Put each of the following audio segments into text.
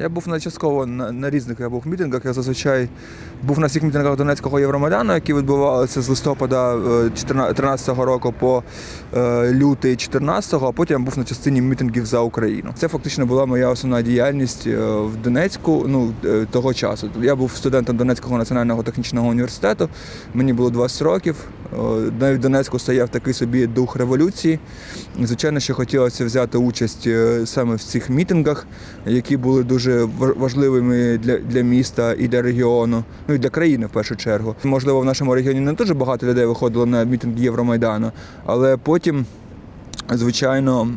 Я був на частково на, на різних я був мітингах. Я зазвичай був на всіх мітингах Донецького Євромайдану, які відбувалися з листопада 2013 року по е, лютий 14-го, а потім був на частині мітингів за Україну. Це фактично була моя основна діяльність е, в Донецьку ну, е, того часу. Я був студентом Донецького національного технічного університету, мені було 20 років. Е, Навіть Донецьку стояв такий собі дух революції. Звичайно, що хотілося взяти участь е, саме в цих мітингах, які були дуже важливими для, для міста і для регіону, ну і для країни в першу чергу. Можливо, в нашому регіоні не дуже багато людей виходило на мітинги Євромайдану, але потім, звичайно,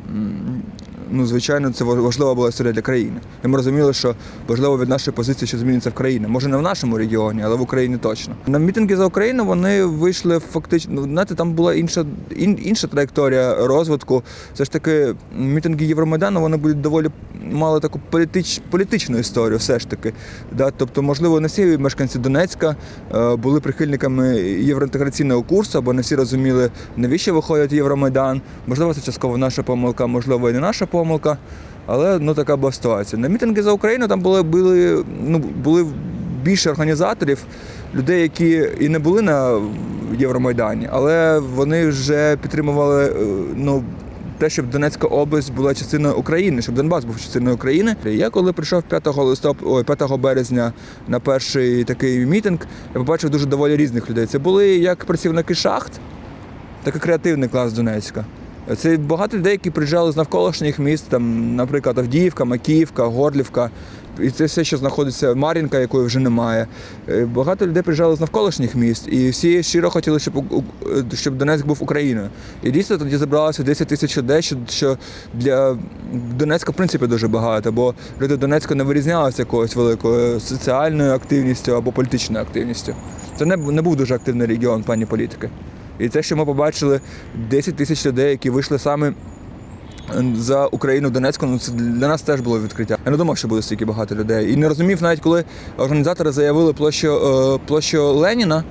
ну, звичайно, це важлива була історія для країни. І ми розуміли, що важливо від нашої позиції, що зміниться в країні. Може, не в нашому регіоні, але в Україні точно. На мітинги за Україну вони вийшли фактично. ну, Знаєте, там була інша ін, інша траєкторія розвитку. Все ж таки, мітинги Євромайдану вони будуть доволі мали таку політич, політичну історію, все ж таки. Да? Тобто, можливо, не всі мешканці Донецька е, були прихильниками євроінтеграційного курсу, або не всі розуміли, навіщо виходить Євромайдан. Можливо, це частково наша помилка, можливо, і не наша помилка. Але ну така була ситуація. На мітинги за Україну там були, були, ну, були більше організаторів, людей, які і не були на Євромайдані, але вони вже підтримували е, ну, те, щоб Донецька область була частиною України, щоб Донбас був частиною України. Я коли прийшов 5 листоп... Ой, 5 березня на перший такий мітинг, я побачив дуже доволі різних людей. Це були як працівники шахт, так і креативний клас Донецька. Це багато людей, які приїжджали з навколишніх міст, там, наприклад, Авдіївка, Макіївка, Горлівка. І це все, що знаходиться Мар'їнка, якої вже немає. Е, Багато людей приїжджали з навколишніх міст, і всі щиро хотіли, щоб, у- щоб Донецьк був Україною. І дійсно тоді зібралося 10 тисяч людей, що, для Донецька, в принципі, дуже багато, бо люди Донецька не вирізнялися якоюсь великою соціальною активністю або політичною активністю. Це не, не був дуже активний регіон в плані політики. І те, що ми побачили 10 тисяч людей, які вийшли саме за Україну в Донецьку, ну це для нас теж було відкриття. Я не думав, що буде стільки багато людей. І не розумів навіть, коли організатори заявили площу, е, площу Леніна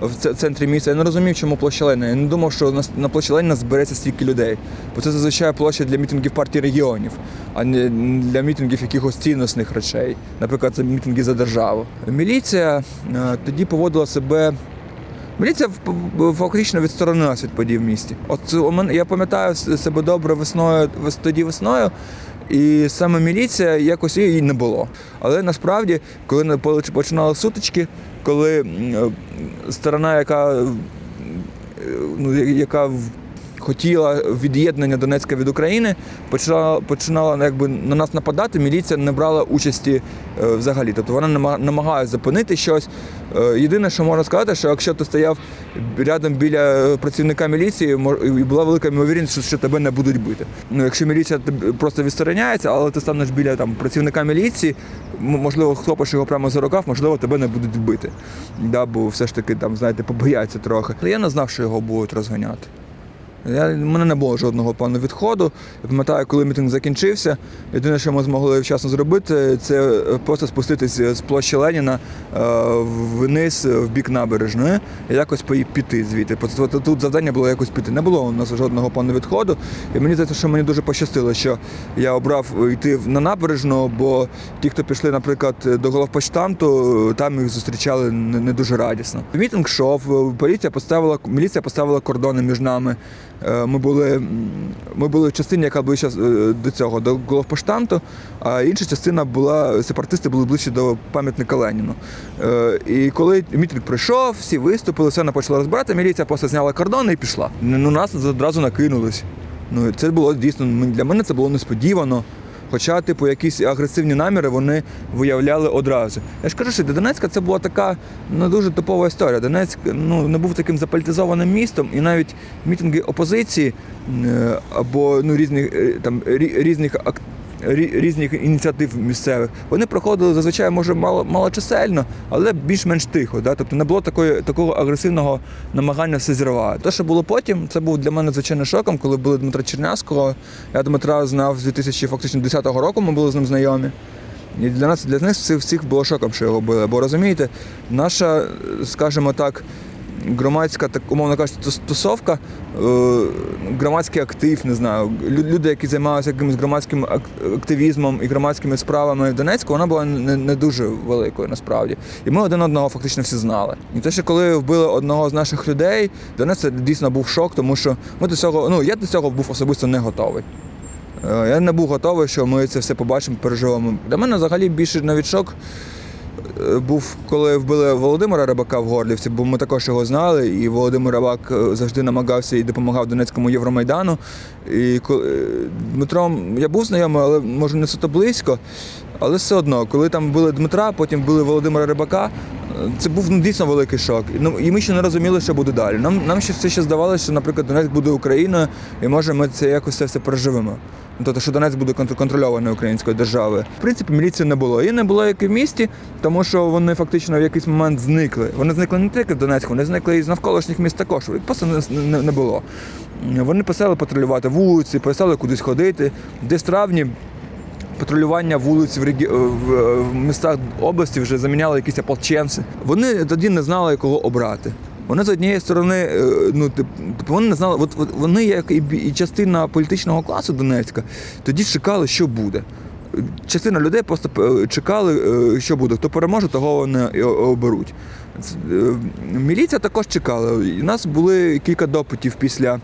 в центрі міста. Я не розумів, чому площа Леніна. Я не думав, що на, на площі Леніна збереться стільки людей. Бо це зазвичай площа для мітингів партії регіонів, а не для мітингів якихось цінностних речей. Наприклад, це мітинги за державу. Міліція е, тоді поводила себе Міліція фактично відсторонилася від подій в місті. От у мене я пам'ятаю себе добре весною, тоді весною, і саме міліція якось її не було. Але насправді, коли починали сутички, коли е, сторона, яка, е, ну, яка хотіла від'єднання Донецька від України, починала, починала ну, якби на нас нападати, міліція не брала участі е, взагалі. Тобто вона нама- намагалась зупинити щось. Е, єдине, що можна сказати, що якщо ти стояв рядом біля працівника міліції, і була велика ймовірність, що, тебе не будуть бити. Ну, якщо міліція просто відстороняється, але ти станеш біля там працівника міліції, можливо, хлопиш його прямо за рукав, можливо, тебе не будуть бити. Да, бо все ж таки там, знаєте, побояться трохи. Я не знав, що його будуть розганяти. Я, у мене не було жодного плану відходу. Я пам'ятаю, коли мітинг закінчився, єдине, що ми змогли вчасно зробити, це е, просто спуститись з площі Леніна е, вниз в бік набережної і якось піти звідти. Тут- завдання було якось піти. Не було у нас жодного плану відходу. І мені здається, що мені дуже пощастило, що я обрав йти на набережну, бо ті, хто пішли, наприклад, до головпочтамту, там їх зустрічали не дуже радісно. Мітинг йшов, поліція поставила, міліція поставила кордони між нами. Е, Ми були, ми були в частині, яка ближче до цього, до Головпоштанту, а інша частина була, сепаратисти були ближче до пам'ятника Леніну. Е, І коли мітинг пройшов, всі виступили, все вона почала розбирати, міліція просто зняла кордони і пішла. Ну, нас одразу накинулись. Ну, це було дійсно, для мене це було несподівано. Хоча, типу, якісь агресивні наміри вони виявляли одразу. Я ж кажу, що для Донецька це була така не дуже типова історія. Донецьк ну, не був таким заполітизованим містом, і навіть мітинги опозиції е, або ну, різних, е, там, рі- різних різних ініціатив місцевих, вони проходили зазвичай може мало малочисельно, але більш-менш тихо. Да? Тобто не було такої, такого агресивного намагання все зірвати. Те, що було потім, це був для мене звичайно шоком, коли були Дмитра Чернявського. Я Дмитра знав з 2010 року, ми були з ним знайомі. І для нас для них всіх, всіх було шоком, що його били. Бо розумієте, наша, скажімо так, громадська, так умовно кажучи, тус- тусовка, е, громадський актив, не знаю, люди, які займалися якимось громадським активізмом і громадськими справами в Донецьку, вона була не, не дуже великою насправді. І ми один одного фактично всі знали. І те, що коли вбили одного з наших людей, для нас це дійсно був шок, тому що ми до цього, ну я до цього був особисто не готовий. Е, Я не був готовий, що ми це все побачимо, переживемо. Для мене взагалі більше навіть шок був, коли вбили Володимира Рибака в Горлівці, бо ми також його знали, і Володимир Рибак е, завжди намагався і допомагав Донецькому Євромайдану. І коли е, Дмитром я був знайомий, але може не суто близько. Але все одно, коли там вбили Дмитра, потім вбили Володимира Рибака, е, це був ну, дійсно великий шок. Ну, і ми ще не розуміли, що буде далі. Нам, нам ще все ще здавалося, що, наприклад, Донецьк буде Україною, і може ми це якось це все переживемо. Ну, Тобто, що Донецьк буде контр- контрольований українською державою. В принципі, міліції не було. Її не було як і в місті, тому що вони фактично в якийсь момент зникли. Вони зникли не тільки в Донецьку, вони зникли і з навколишніх міст також. Їх просто не, не, було. Вони почали патрулювати вулиці, почали кудись ходити. Десь травні патрулювання вулиць в, регі... в, в містах області вже заміняли якісь ополченці. Вони тоді не знали, кого обрати. Вони з однієї сторони, е, ну типу, вони не знали, от, от вони, як і, і частина політичного класу Донецька, тоді чекали, що буде. Частина людей просто е, чекали, е, що буде. Хто переможе, того вони оберуть. Е, Міліція також чекала. У нас були кілька допитів після е,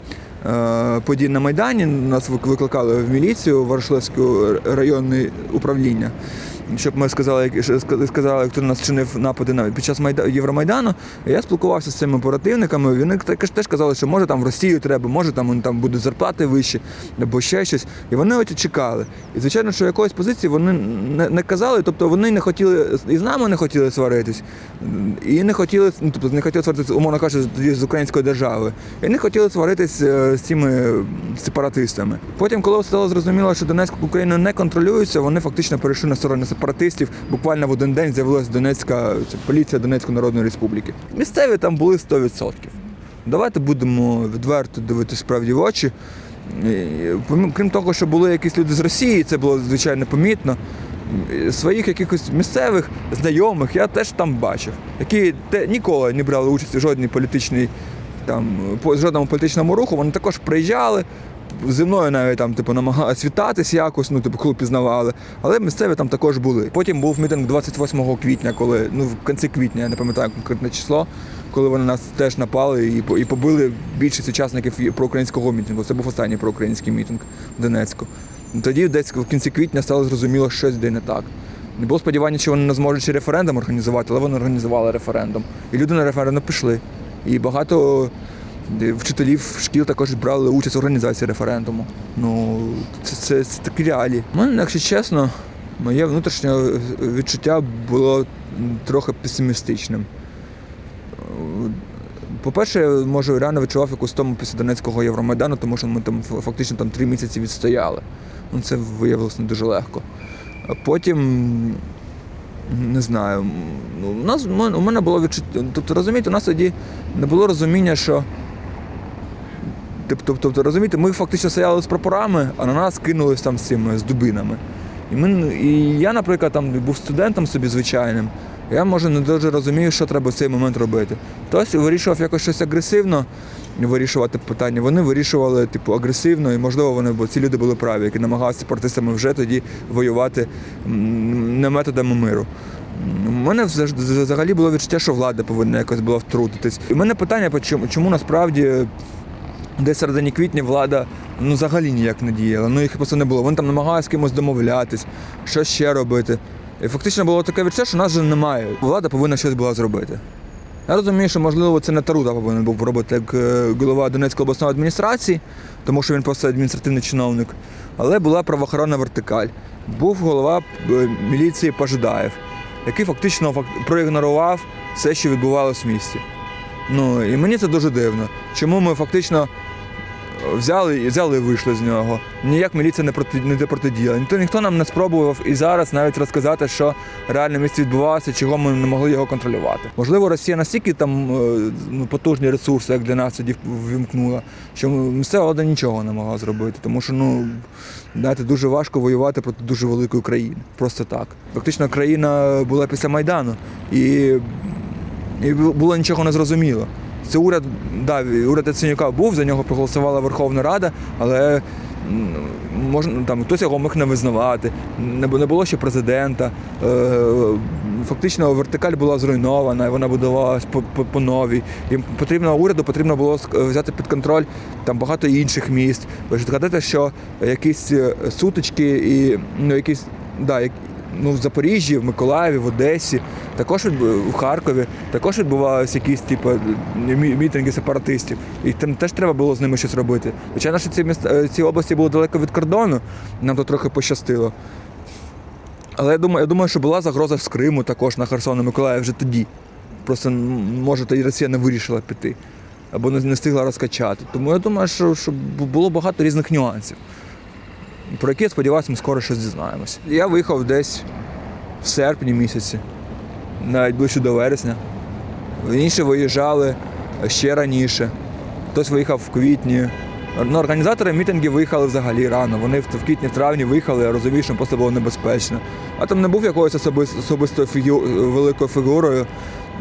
подій на Майдані. Нас викликали в міліцію Варшлевського районне управління. Щоб ми сказали, сказали, хто нас чинив напади на під час Майда... Євромайдану. Я спілкувався з цими оперативниками. Вони також теж казали, що може там в Росію треба, може там, там будуть зарплати вищі, або ще щось. І вони от чекали. І звичайно, що якоїсь позиції вони не, не казали, тобто вони не хотіли і з нами не хотіли сваритись, і не хотіли, ну тобто не хотіли сваритися, умовно кажучи, з українською державою. І не хотіли сваритись е, з цими сепаратистами. Потім, коли стало зрозуміло, що Донецьк Україна не контролюється, вони фактично перейшли на сторону сепаратистів. Буквально в один день з'явилася Донецька поліція Донецької Народної Республіки. Місцеві там були 100%. Давайте будемо відверто дивитися справді в очі. Крім того, що були якісь люди з Росії, це було звичайно помітно. Своїх якихось місцевих знайомих я теж там бачив, які те, ніколи не брали участь у жодній політичній там жодному політичному руху. Вони також приїжджали. Зі мною навіть там, типу, намагалися вітатись якось, ну, типу, коли пізнавали. Але місцеві там також були. Потім був мітинг 28 квітня, коли, ну, в кінці квітня, я не пам'ятаю конкретне число, коли вони нас теж напали і, і побили більшість учасників проукраїнського мітингу. Це був останній проукраїнський мітинг в Донецьку. Тоді десь в кінці квітня стало зрозуміло, що щось йде не так. Не було сподівання, що вони не зможуть ще референдум організувати, але вони організували референдум. І люди на референдум пішли. І багато вчителів шкіл також брали участь в організації референдуму. Ну, це, це, це такі реалії. У мене, якщо чесно, моє внутрішнє відчуття було трохи песимістичним. По-перше, я може реально відчував якусь тому після Донецького Євромайдану, тому що ми там фактично там три місяці відстояли. Ну, це виявилося не дуже легко. А потім, не знаю, ну, у, нас, у мене було відчуття. Тобто, розумієте, у нас тоді не було розуміння, що. Тобто, тобто, розумієте, ми фактично стояли з прапорами, а на нас кинулись там з цими з дубинами. І, ми, і я, наприклад, там був студентом собі звичайним. Я може не дуже розумію, що треба в цей момент робити. Хтось вирішував якось щось агресивно вирішувати питання. Вони вирішували типу агресивно, і можливо вони бо ці люди були праві, які намагалися з сепаратистами вже тоді воювати не методами миру. У мене взагалі було відчуття, що влада повинна якось була втрутитись. І в мене питання, чому, чому насправді десь середині квітня влада ну, взагалі ніяк не діяла. Ну їх просто не було. Вони там намагалися з кимось домовлятись, що ще робити. І фактично було таке відчуття, що нас вже немає. Влада повинна щось була зробити. Я розумію, що можливо це не Тарута повинен був робити як е, голова Донецької обласної адміністрації, тому що він просто адміністративний чиновник. Але була правоохоронна вертикаль. Був голова е, міліції Пожидаєв, який фактично фак- проігнорував все, що відбувалося в місті. Ну і мені це дуже дивно. Чому ми фактично взяли і взяли і вийшли з нього. Ніяк міліція не проти не протидіяла. Ніхто ніхто нам не спробував і зараз навіть розказати, що реально в місті відбувалося, чого ми не могли його контролювати. Можливо, Росія настільки там е, ну, потужні ресурси, як для нас тоді вимкнула, що місцева влада нічого не могла зробити, тому що ну. Знаєте, дуже важко воювати проти дуже великої країни. Просто так. Фактично, країна була після Майдану, і, і було нічого не зрозуміло. Це уряд, да, уряд Яценюка був, за нього проголосувала Верховна Рада, але можна там хтось його міг не визнавати. Не, було ще президента. Е, фактично вертикаль була зруйнована, вона будувалась по, по, по новій. Їм потрібно уряду потрібно було взяти під контроль там багато інших міст. Ви ж згадайте, що якісь е, сутички і ну, якісь да, ну, в Запоріжжі, в Миколаєві, в Одесі, також в Харкові, також відбувалися якісь типу, мітинги сепаратистів. І там теж треба було з ними щось робити. Звичайно, що ці, міста, е, ці області були далеко від кордону, нам тут трохи пощастило. Але я думаю, я думаю, що була загроза з Криму також на Херсон і Миколаїв вже тоді. Просто може тоді Росія не вирішила піти або не встигла розкачати. Тому я думаю, що, що було багато різних нюансів, про які, я сподіваюся, ми скоро щось дізнаємося. Я виїхав десь в серпні місяці, навіть ближче до вересня. Інші виїжджали ще раніше. Хтось виїхав в квітні. Ну, організатори мітингів виїхали взагалі рано. Вони в квітні, в травні виїхали, я розумію, що просто було небезпечно. А там не був якоюсь особис- особистою фігу... великою фігурою.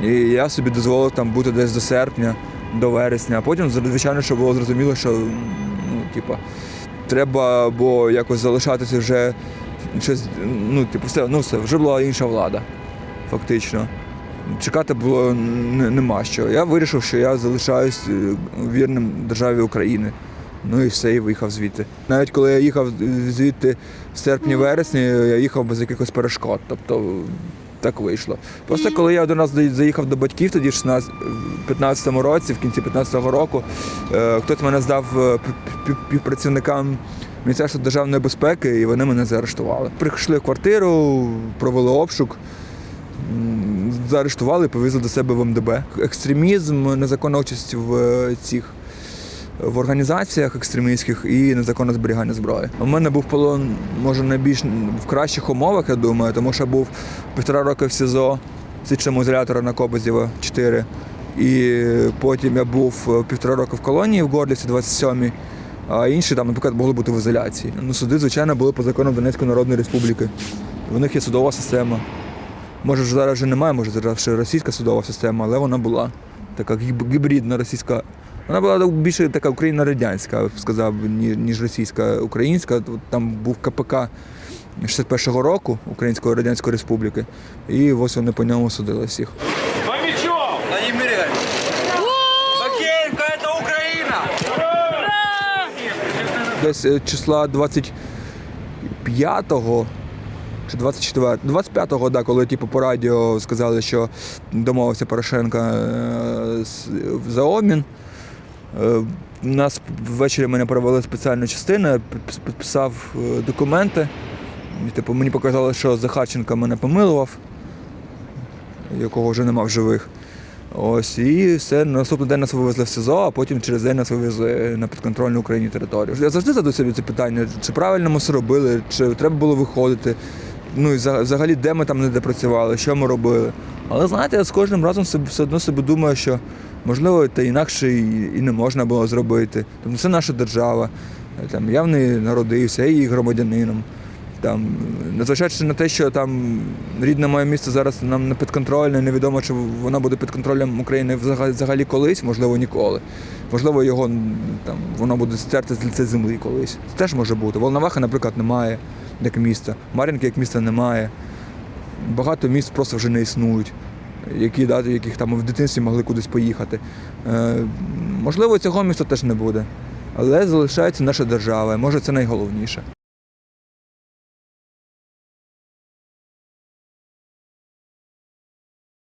І я собі дозволив там бути десь до серпня, до вересня. А потім, звичайно, що було зрозуміло, що ну, типа, треба або якось залишатися вже щось, ну, типу, все, ну все, вже була інша влада, фактично. Чекати було нема що. Я вирішив, що я залишаюсь е, вірним державі України. Ну і все, і виїхав звідти. Навіть коли я їхав звідти в серпні-вересні, я їхав без якихось перешкод. Тобто так вийшло. Просто коли я один раз за- заїхав до батьків, тоді на 15-му році, в кінці 15-го року, е, хтось мене здав е, пі- пі- півпрацівникам Міністерства державної безпеки, і вони мене заарештували. Прийшли в квартиру, провели обшук. Заарештували повезли до себе в МДБ. Екстремізм, незаконна участь в е, цих в організаціях екстремістських і незаконне зберігання зброї. У мене був полон, може, найбільш в кращих умовах, я думаю, тому що був півтора роки в СІЗО, слідчому ізолятора на Кобозєва 4. І потім я був е, півтора роки в колонії в Горлівці 27-й, а інші там, наприклад, могли бути в ізоляції. Ну, суди, звичайно, були по законам Донецької Народної Республіки. У них є судова система. Може, зараз вже немає, може зараз ще російська судова система, але вона була така гіб- гібридна російська. Вона була більше така україно-радянська, я б сказав, ніж російська українська. Там був КПК 61-го року Української Радянської Республіки, і ось вони по ньому судили всіх. Десь е, числа 25-го чи 24, 25-го, да, коли типу, по радіо сказали, що домовився Порошенко е, за обмін. Е, Нас ввечері мене перевели в спеціальну частину, підписав е, документи. І, типу, мені показали, що Захарченко мене помилував, якого вже нема в живих. Ось, і все, на наступний день нас вивезли в СИЗО, а потім через день нас вивезли на підконтрольну Україні територію. Я завжди задаю собі це питання, чи правильно ми все робили, чи треба було виходити. Ну і взагалі, де ми там не допрацювали, що ми робили. Але знаєте, я з кожним разом все одно собі думаю, що можливо та інакше і, не можна було зробити. Тобто це наша держава. Там, я в неї народився, я її громадянином. Там, незважаючи на те, що там рідне моє місто зараз нам не підконтрольне, невідомо, чи воно буде під контролем України взагалі, колись, можливо, ніколи. Можливо, його там воно буде стерти з лиця землі колись. Це теж може бути. Волновахи, наприклад, немає як міста. Мар'їнки як міста немає. Багато міст просто вже не існують, які дати, яких там в дитинстві могли кудись поїхати. Е, можливо, цього міста теж не буде. Але залишається наша держава, може це найголовніше.